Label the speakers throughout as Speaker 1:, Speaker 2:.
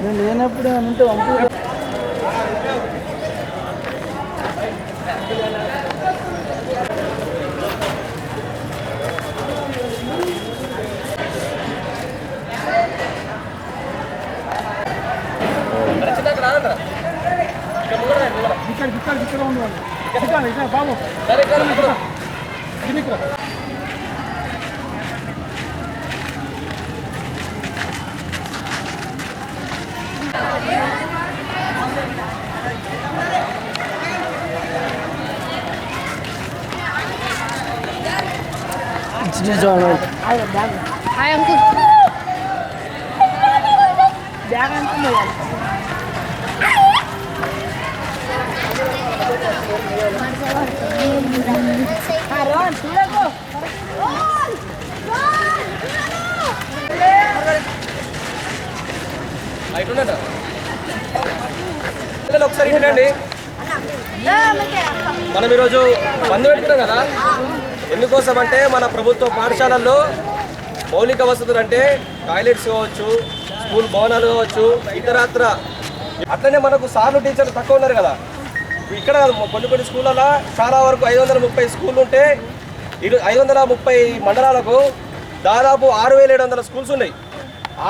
Speaker 1: నేను లేనప్పుడు అని ఉంటే పంపు ఇక్కడ ఇక్కడ ఇక్కడ ఉండండి ఇక్కడ ఇక్కడ బాబు. ఇక్కడ.
Speaker 2: హాయ్ అంకుల్
Speaker 1: బ్యాగ్ అంటుంది
Speaker 3: పిల్లలు ఒకసారి వినండి మనం ఈరోజు బంద్ పెట్టుకున్నాం కదా? ఎందుకోసం అంటే మన ప్రభుత్వ పాఠశాలల్లో మౌలిక వసతులు అంటే టాయిలెట్స్ కావచ్చు స్కూల్ భవనాలు కావచ్చు ఇతరత్ర. అట్లనే మనకు సార్లు టీచర్లు తక్కువ ఉన్నారు కదా. ఇక్కడ కొన్ని కొన్ని స్కూళ్ళలో చాలా వరకు ఐదు వందల ముప్పై స్కూళ్ళు ఉంటే ఇరు ఐదు వందల ముప్పై మండలాలకు దాదాపు ఆరు వేల ఏడు వందల స్కూల్స్ ఉన్నాయి.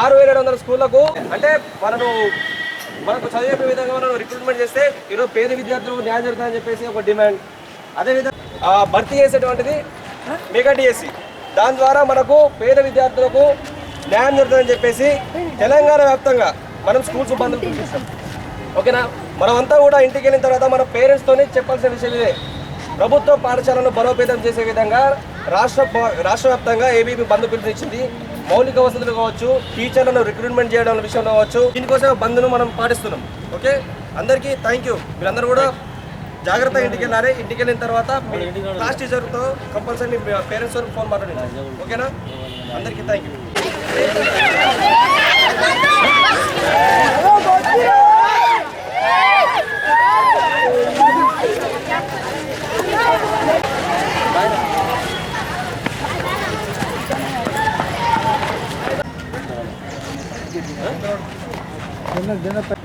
Speaker 3: ఆరు వేల ఏడు వందల స్కూళ్ళకు అంటే మనను మనకు చదివే విధంగా మనం రిక్రూట్మెంట్ చేస్తే ఈరోజు పేద విద్యార్థులకు న్యాయం జరుగుతుందని చెప్పేసి ఒక డిమాండ్. అదేవిధంగా భర్తీ చేసేటువంటిది మెగా డిఎస్సి దాని ద్వారా మనకు పేద విద్యార్థులకు న్యాయం జరుగుతుందని చెప్పేసి తెలంగాణ వ్యాప్తంగా మనం స్కూల్స్ బంధువులు పిలిపిస్తాం ఓకేనా? మనమంతా కూడా ఇంటికి వెళ్ళిన తర్వాత మన పేరెంట్స్తోనే చెప్పాల్సిన విషయం ఇదే. ప్రభుత్వ పాఠశాలను బలోపేతం చేసే విధంగా రాష్ట్ర రాష్ట్ర వ్యాప్తంగా ఏబీపీ బంధు పిలుపునిచ్చింది. మౌలిక వసతులు కావచ్చు టీచర్లను రిక్రూట్మెంట్ చేయడం విషయంలో కావచ్చు దీనికోసం బంధును మనం పాటిస్తున్నాం. ఓకే? అందరికీ థ్యాంక్ యూ మీరందరూ కూడా జాగ్రత్తగా ఇంటికి వెళ్ళాలి ఇంటికి వెళ్ళిన తర్వాత మీ క్లాస్ టీచర్తో కంపల్సరీ మీ పేరెంట్స్ వరకు ఫోన్ మాట్లాడండి ఓకేనా అందరికీ థ్యాంక్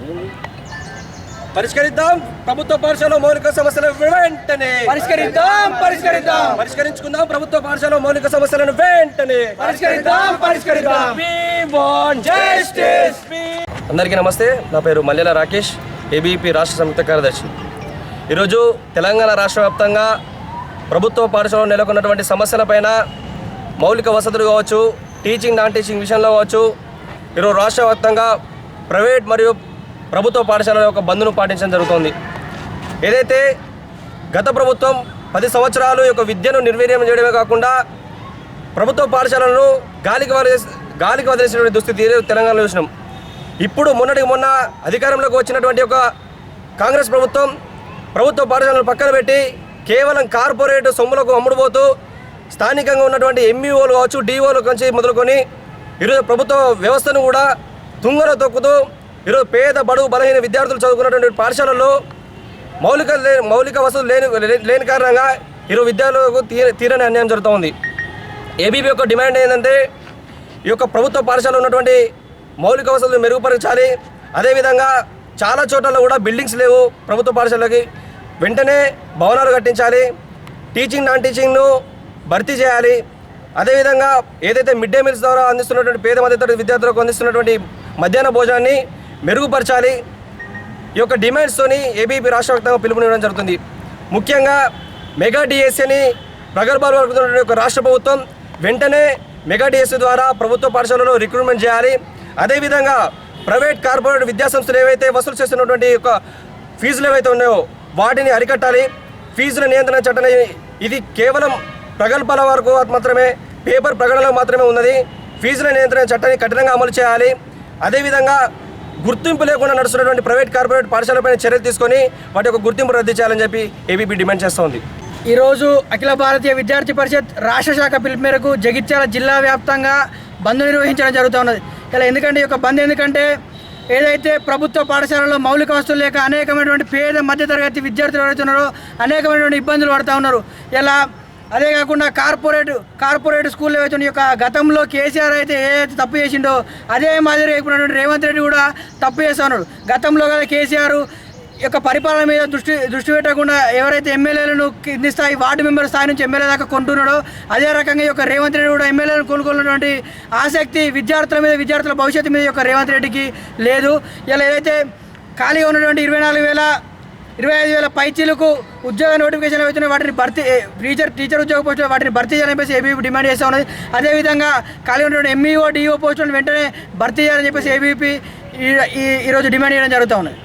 Speaker 3: యూ పరిష్కరిద్దాం. ప్రభుత్వ పాఠశాల మౌలిక సమస్యలను వెంటనే
Speaker 1: పరిష్కరిద్దాం పరిష్కరిద్దాం.
Speaker 3: పరిష్కరించుకుందాం. ప్రభుత్వ పాఠశాల మౌలిక సమస్యలను వెంటనే
Speaker 1: పరిష్కరిద్దాం పరిష్కరిద్దాం.
Speaker 3: అందరికీ నమస్తే. నా పేరు మల్లెల రాకేష్ ఏబీపీ రాష్ట్ర సంయుక్త కార్యదర్శి. ఈరోజు తెలంగాణ రాష్ట్ర వ్యాప్తంగా ప్రభుత్వ పాఠశాలలో నెలకొన్నటువంటి సమస్యలపైన మౌలిక వసతులు కావచ్చు టీచింగ్ నాన్ టీచింగ్ విషయంలో కావచ్చు ఈరోజు రాష్ట్ర వ్యాప్తంగా ప్రైవేట్ మరియు ప్రభుత్వ పాఠశాలల యొక్క బంద్ను పాటించడం జరుగుతోంది. ఏదైతే గత ప్రభుత్వం పది సంవత్సరాలు యొక్క విద్యను నిర్వీర్యం చేయడమే కాకుండా ప్రభుత్వ పాఠశాలలను గాలికి వదిలేసి గాలికి వదిలేసినటువంటి దుస్థితి తెలంగాణలో చూసినాం. ఇప్పుడు మొన్నటికి మొన్న అధికారంలోకి వచ్చినటువంటి ఒక కాంగ్రెస్ ప్రభుత్వం ప్రభుత్వ పాఠశాలను పక్కన పెట్టి కేవలం కార్పొరేట్ సొమ్ములకు అమ్ముడుపోతూ స్థానికంగా ఉన్నటువంటి ఎంఈఓలు కావచ్చు డిఓలు నుంచి మొదలుకొని ఈరోజు ప్రభుత్వ వ్యవస్థను కూడా తుంగలో తొక్కుతూ ఈరోజు పేద బడుగు బలహీన విద్యార్థులు చదువుకున్నటువంటి పాఠశాలల్లో మౌలిక లే- మౌలిక వసతులు లేని లేని కారణంగా ఈరోజు విద్యార్థులకు తీర తీరని అన్యాయం జరుగుతుంది ఏబీపీ యొక్క డిమాండ్ ఏంటంటే ఈ యొక్క ప్రభుత్వ పాఠశాలలో ఉన్నటువంటి మౌలిక వసతులు మెరుగుపరచాలి. అదేవిధంగా చాలా చోట్ల కూడా బిల్డింగ్స్ లేవు ప్రభుత్వ పాఠశాలకి వెంటనే భవనాలు కట్టించాలి. టీచింగ్ నాన్ టీచింగ్ను భర్తీ చేయాలి. అదేవిధంగా ఏదైతే మిడ్ డే మీల్స్ ద్వారా అందిస్తున్నటువంటి పేద మధ్యతరగతి విద్యార్థులకు అందిస్తున్నటువంటి మధ్యాహ్న భోజనాన్ని మెరుగుపరచాలి. ఈ యొక్క డిమాండ్స్తోని ఏబీపీ రాష్ట్ర వ్యాప్తంగా పిలుపునివ్వడం జరుగుతుంది. ముఖ్యంగా మెగా డిఎస్సీని ప్రగల్భాలు పలుకుతున్న యొక్క రాష్ట్ర ప్రభుత్వం వెంటనే మెగా డిఎస్సీ ద్వారా ప్రభుత్వ పాఠశాలలో రిక్రూట్మెంట్ చేయాలి. అదేవిధంగా ప్రైవేట్ కార్పొరేట్ విద్యాసంస్థలు ఏవైతే వసూలు చేస్తున్నటువంటి యొక్క ఫీజులు ఏవైతే ఉన్నాయో వాటిని అరికట్టాలి. ఫీజుల నియంత్రణ చట్టం ఇది కేవలం ప్రగల్భాల వరకు మాత్రమే పేపర్ ప్రకటనలో మాత్రమే ఉన్నది. ఫీజుల నియంత్రణ చట్టాన్ని కఠినంగా అమలు చేయాలి. అదేవిధంగా గుర్తింపు లేకుండా నడుస్తున్నటువంటి ప్రైవేట్ కార్పొరేట్ పాఠశాలపైన చర్యలు తీసుకొని వాటి యొక్క గుర్తింపు రద్దు చేయాలని చెప్పి ఏబీపీ డిమాండ్ చేస్తోంది
Speaker 1: ఈరోజు అఖిల భారతీయ విద్యార్థి పరిషత్ రాష్ట్ర శాఖ పిలుపు మేరకు జగిత్యాల జిల్లా వ్యాప్తంగా బంద్ నిర్వహించడం జరుగుతున్నది. ఇలా ఎందుకంటే ఈ యొక్క బంద్ ఎందుకంటే ఏదైతే ప్రభుత్వ పాఠశాలలో మౌలిక వస్తువులు లేక అనేకమైనటువంటి పేద మధ్యతరగతి విద్యార్థులు ఎవరైతే ఉన్నారో అనేకమైనటువంటి ఇబ్బందులు పడుతూ ఉన్నారు. ఇలా అదే కాకుండా కార్పొరేట్ కార్పొరేట్ స్కూల్లో అయితే యొక్క గతంలో కేసీఆర్ అయితే ఏ తప్పు చేసిండో అదే మాదిరి ఇప్పుడు రేవంత్ రెడ్డి కూడా తప్పు చేస్తా ఉన్నాడు గతంలో కదా కేసీఆర్ యొక్క పరిపాలన మీద దృష్టి దృష్టి పెట్టకుండా ఎవరైతే ఎమ్మెల్యేలను కింది స్థాయి వార్డు మెంబర్ స్థాయి నుంచి ఎమ్మెల్యే దాకా కొంటున్నాడో అదే రకంగా యొక్క రేవంత్ రెడ్డి కూడా ఎమ్మెల్యేలను కొనుక్కున్నటువంటి ఆసక్తి విద్యార్థుల మీద విద్యార్థుల భవిష్యత్తు మీద యొక్క రేవంత్ రెడ్డికి లేదు. ఇలా ఏదైతే ఖాళీగా ఉన్నటువంటి ఇరవై నాలుగు వేల ఇరవై ఐదు వేల పైచీలకు ఉద్యోగ నోటిఫికేషన్ వచ్చిన వాటిని భర్తీ టీచర్ టీచర్ ఉద్యోగ పోస్టులు వాటిని భర్తీ చేయాలని చెప్పేసి ఏబీపీ డిమాండ్ చేస్తూ ఉన్నది. అదేవిధంగా ఖాళీ ఉన్నటువంటి ఎంఈఓ డిఓ పోస్టులను వెంటనే భర్తీ చేయాలని చెప్పేసి ఏబీపీ ఈ ఈ- ఈరోజు డిమాండ్ చేయడం జరుగుతూ ఉన్నది.